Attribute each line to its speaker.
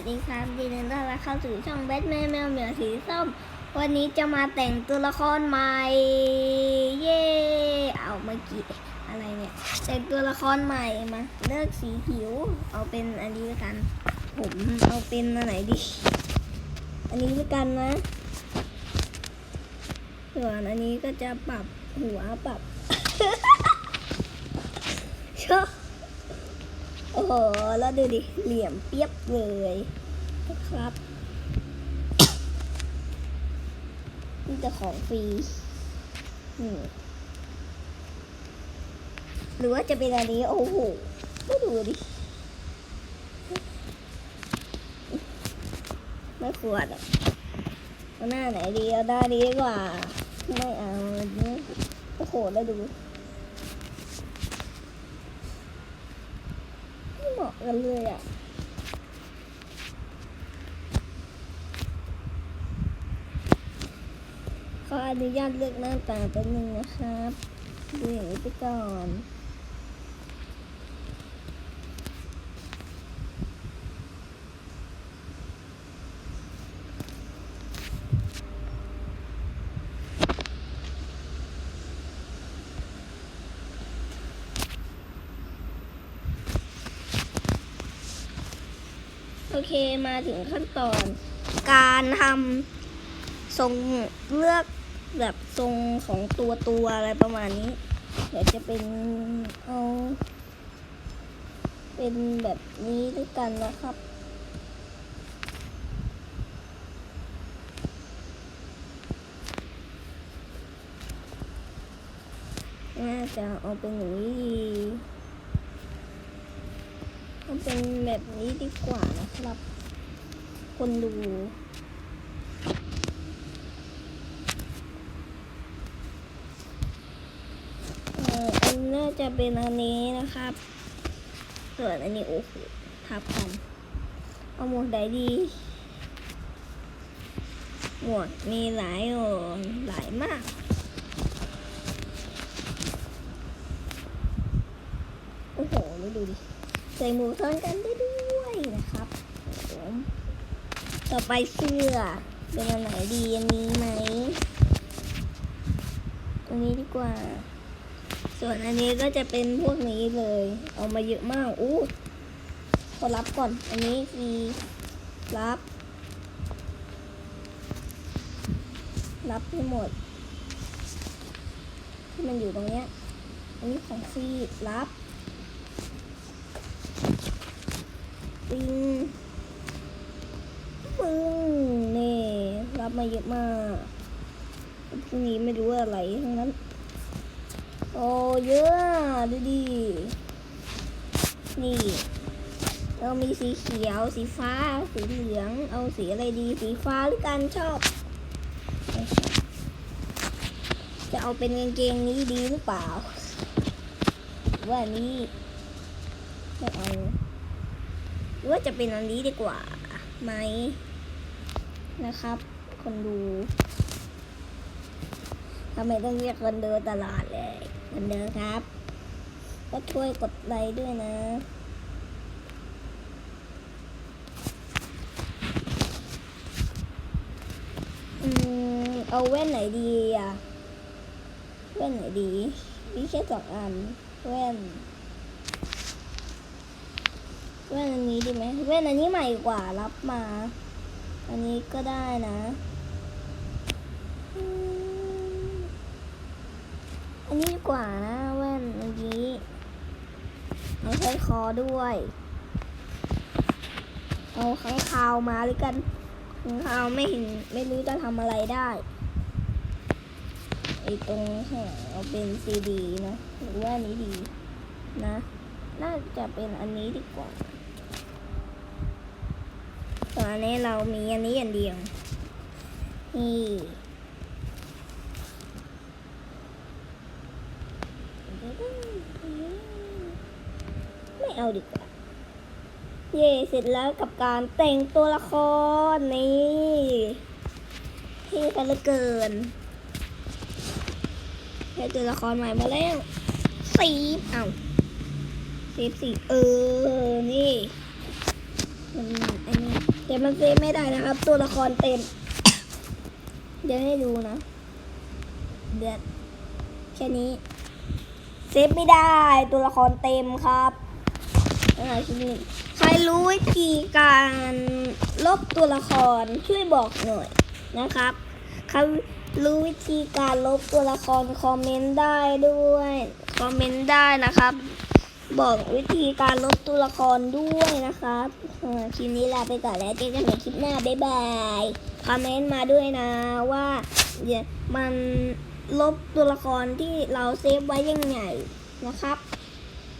Speaker 1: วัสดีครับยินดีต้อนรับเข้าสู่ช่องแบทแมนแมวเหมียวสีส้ม วันนี้จะมาแต่งตัวละครใหม่ เย่เอาเมื่อกี้อะไรเนี่ย แต่งตัวละครใหม่มา เลือกสีผิว เอาเป็นอันนี้ละกัน ผมเอาเป็นอันไหนดี อันนี้ละกันนะส่วนอันนี้ก็จะปรับหัวปรับชอบ โอ้โห แล้วดูดิ เหลี่ยมเปียบเลยนะครับนี่จะของฟรีหรือว่าจะเป็นอันนี้ โอ้โหก็ดูดิ ไม่ควรอะเอาหน้าไหนดีเอาหน้านี้ดีกว่า ไม่เอาอันนี้โอ้โห แล้วดู ไม่เหมาะ กันเลยอะขออนุญาตเลือกหน้าต่าเป็นหนึ่งนะครับดูอย่างนี้ไปก่อน อเคมาถึงขั้นตอน การทำทรงเลือกแบบทรงของตัวตัวอะไรประมาณนี้ เดี๋ยวจะเป็นเอาเป็นแบบนี้ด้วยกันนะครับน่าจะเอาเป็นอย่างนี้ ดีเอาเป็นแบบนี้ดีกว่านะครับ คนดูเอออันน่าจะเป็นอันนี้นะครับ ส่วนอันนี้โอ้โหทับกัน เอาหมวกใดดี หมวกมีหลายโอ้หลายมากโอ้โหแล้วดูดิ ใส่หมวกซ้อนกันได้ด้วยนะครับผมต่อไปเสื้อเป็นอันไหนดีอันนี้ไหมอันนี้ดีกว่า ส่วนอันนี้ก็จะเป็นพวกนี้เลย เอามาเยอะมากอู้ขอรับก่อน อันนี้ฟรีรับ รับให้หมด ที่มันอยู่ตรงเนี้ยอันนี้ของฟรีรับ ปิงปึ้งนี่รับมาเยอะมากพวกนี้ไม่รู้อะไรทั้งนั้น โอ้เยอะดูดินี่ เรามีสีเขียว สีฟ้า สีเหลือง เอาสีอะไรดี สีฟ้าหรือกันชอบ จะเอาเป็นกางเกงนี้ดีหรือเปล่า ว่าอันนี้ไม่เอา หรือว่าจะเป็นอันนี้ดีกว่าไหมนะครับ คนดูทำไมต้องเรียกคนดูตลอดเลยคนเดูครับ ก็ช่วยกดไลค์ด้วยนะอืมเอาแว่นไหนดีอะ แว่นไหนดี มีแค่สองอัน แว่น แว่นอันนี้ดีไหมแว่นอันนี้ใหม่กว่ารับมา อันนี้ก็ได้นะ อันนี้ดีกว่านะแว่นอันนี้เอาใช้คอด้วย เอาข้างคาวมาหรือกันข้างคาวไม่เห็นไม่รู้จะทำอะไรได้ไอตรงข้างหลังเอาเป็นซีดีนะหรือว่าอันนี้ดีนะ น่าจะเป็นอันนี้ดีกว่าตอนนี้เรามีอันนี้อย่างเดียว นี่ไม่เอาดีกว่า เย่เสร็จแล้วกับการแต่งตัวละครนี่เท่กันเหลือเกินได้ตัวละครใหม่มาแล้วสีเอ้า สีบสีเออ นี่มันอันนี้แต่มันเซฟไม่ได้นะครับ ตัวละครเต็ม เดี๋ยวให้ดูนะ เดือดแค่นี้เซฟไม่ได้ตัวละครเต็มครับอ่าทีนี้ใครรู้วิธีการลบตัวละครช่วยบอกหน่อยนะครับใครรู้วิธีการลบตัวละครคอมเมนต์ได้ด้วย คอมเมนต์ได้นะครับ บอกวิธีการลบตัวละครด้วยนะครับคลิปนี้ลาไปก่อนแล้วเจอกันในคลิปหน้า บ๊ายบายคอมเมนต์มาด้วยนะว่ามันลบตัวละครที่เราเซฟไว้ยังไงนะครับ